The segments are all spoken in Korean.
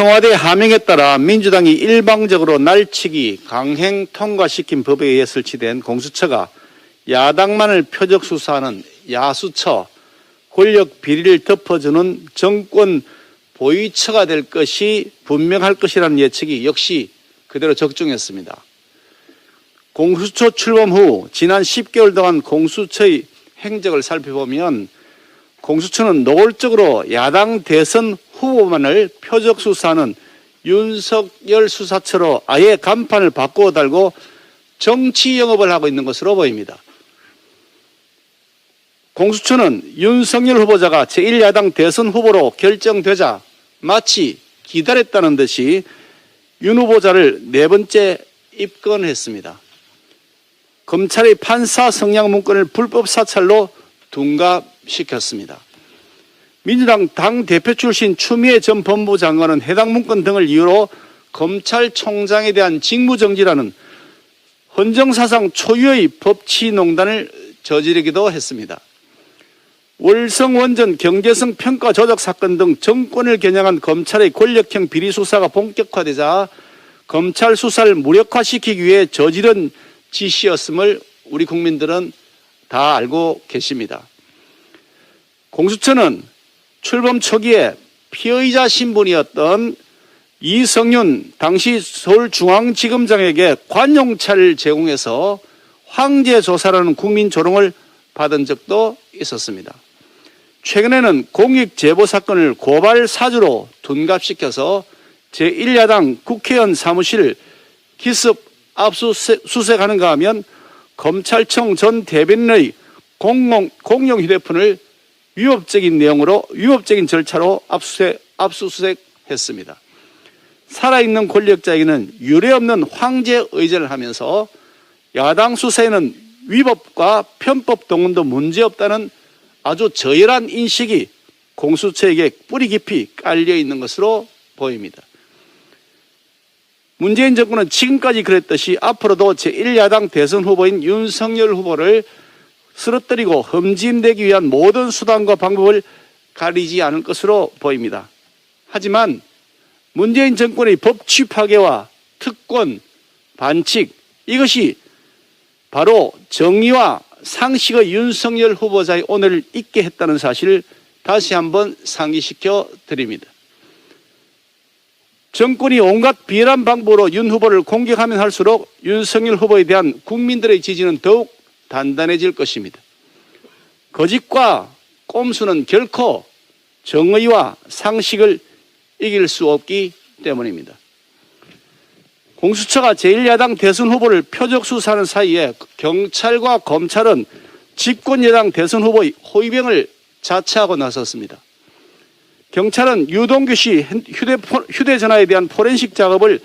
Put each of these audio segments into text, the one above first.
청와대 하명에 따라 민주당이 일방적으로 날치기 강행 통과시킨 법에 의해 설치된 공수처가 야당만을 표적 수사하는 야수처, 권력 비리를 덮어주는 정권 보위처가 될 것이 분명할 것이라는 예측이 역시 그대로 적중했습니다. 공수처 출범 후 지난 10개월 동안 공수처의 행적을 살펴보면 공수처는 노골적으로 야당 대선 후보만을 표적 수사하는 윤석열 수사처로 아예 간판을 바꾸어 달고 정치 영업을 하고 있는 것으로 보입니다. 공수처는 윤석열 후보자가 제1야당 대선 후보로 결정되자 마치 기다렸다는 듯이 윤 후보자를 네 번째 입건했습니다. 검찰의 판사 성향 문건을 불법 사찰로 둔갑시켰습니다. 민주당 당 대표 출신 추미애 전 법무부 장관은 해당 문건 등을 이유로 검찰총장에 대한 직무정지라는 헌정사상 초유의 법치농단을 저지르기도 했습니다. 월성 원전 경제성 평가 조작 사건 등 정권을 겨냥한 검찰의 권력형 비리 수사가 본격화되자 검찰 수사를 무력화시키기 위해 저지른 지시였음을 우리 국민들은 다 알고 계십니다. 공수처는 출범 초기에 피의자 신분이었던 이성윤 당시 서울중앙지검장에게 관용차를 제공해서 황제 조사라는 국민 조롱을 받은 적도 있었습니다. 최근에는 공익 제보 사건을 고발 사주로 둔갑시켜서 제1야당 국회의원 사무실 기습 압수수색하는가 하면 검찰청 전 대변인의 공용 휴대폰을 위법적인 내용으로 위법적인 절차로 압수수색, 압수수색했습니다. 살아있는 권력자에게는 유례없는 황제 의제를 하면서 야당 수사에는 위법과 편법 동원도 문제없다는 아주 저열한 인식이 공수처에게 뿌리 깊이 깔려 있는 것으로 보입니다. 문재인 정권은 지금까지 그랬듯이 앞으로도 제1야당 대선 후보인 윤석열 후보를 쓰러뜨리고 흠집내기 위한 모든 수단과 방법을 가리지 않을 것으로 보입니다. 하지만 문재인 정권의 법치 파괴와 특권, 반칙 이것이 바로 정의와 상식의 윤석열 후보자의 오늘을 있게 했다는 사실을 다시 한번 상기시켜 드립니다. 정권이 온갖 비열한 방법으로 윤 후보를 공격하면 할수록 윤석열 후보에 대한 국민들의 지지는 더욱 단단해질 것입니다. 거짓과 꼼수는 결코 정의와 상식을 이길 수 없기 때문입니다. 공수처가 제1야당 대선 후보를 표적 수사하는 사이에 경찰과 검찰은 집권여당 대선 후보의 호위병을 자처하고 나섰습니다. 경찰은 유동규 씨 휴대폰, 휴대전화에 대한 포렌식 작업을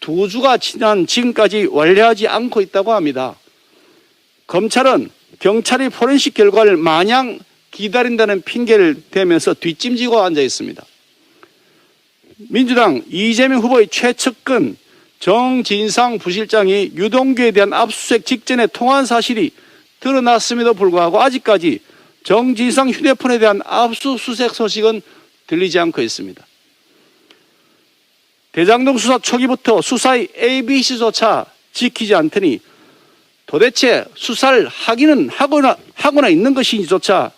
두 주가 지난 지금까지 완료하지 않고 있다고 합니다. 검찰은 경찰의 포렌식 결과를 마냥 기다린다는 핑계를 대면서 뒷짐지고 앉아 있습니다. 민주당 이재명 후보의 최측근 정진상 부실장이 유동규에 대한 압수수색 직전에 통화한 사실이 드러났음에도 불구하고 아직까지 정진상 휴대폰에 대한 압수수색 소식은 들리지 않고 있습니다. 대장동 수사 초기부터 수사의 ABC조차 지키지 않더니 도대체 수사를 하기는 하거나, 하거나 있는 것인지조차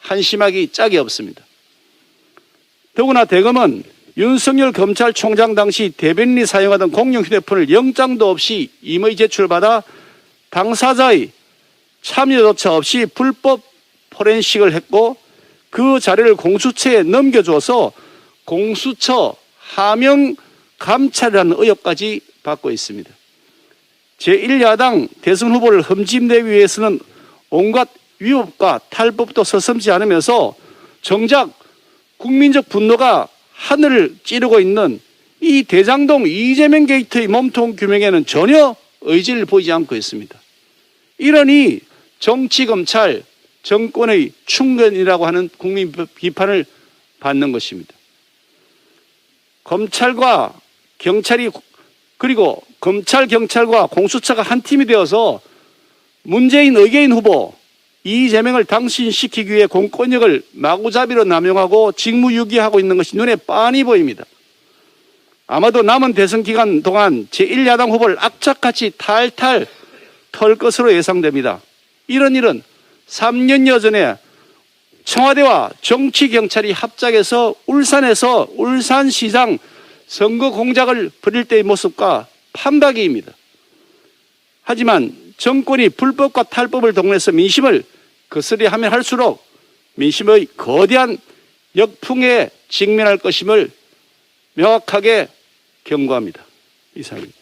한심하기 짝이 없습니다. 더구나 대검은 윤석열 검찰총장 당시 대변인이 사용하던 공용 휴대폰을 영장도 없이 임의 제출받아 당사자의 참여조차 없이 불법 포렌식을 했고 그 자료를 공수처에 넘겨줘서 공수처 하명 감찰이라는 의혹까지 받고 있습니다. 제1야당 대선 후보를 흠집내기 위해서는 온갖 위법과 탈법도 서슴지 않으면서 정작 국민적 분노가 하늘을 찌르고 있는 이 대장동 이재명 게이트의 몸통 규명에는 전혀 의지를 보이지 않고 있습니다. 이러니 정치 검찰 정권의 충견이라고 하는 국민 비판을 받는 것입니다. 검찰과 경찰이 그리고 검찰 경찰과 공수처가 한 팀이 되어서 문재인 의계인 후보 이재명을 당신시키기 위해 공권력을 마구잡이로 남용하고 직무유기하고 있는 것이 눈에 빤히 보입니다. 아마도 남은 대선 기간 동안 제1야당 후보를 악착같이 탈탈 털 것으로 예상됩니다. 이런 일은 3년여 전에 청와대와 정치경찰이 합작해서 울산에서 울산시장 선거 공작을 벌일 때의 모습과 판박이입니다. 하지만 정권이 불법과 탈법을 동원해서 민심을 거스리 하면 할수록 민심의 거대한 역풍에 직면할 것임을 명확하게 경고합니다. 이상입니다.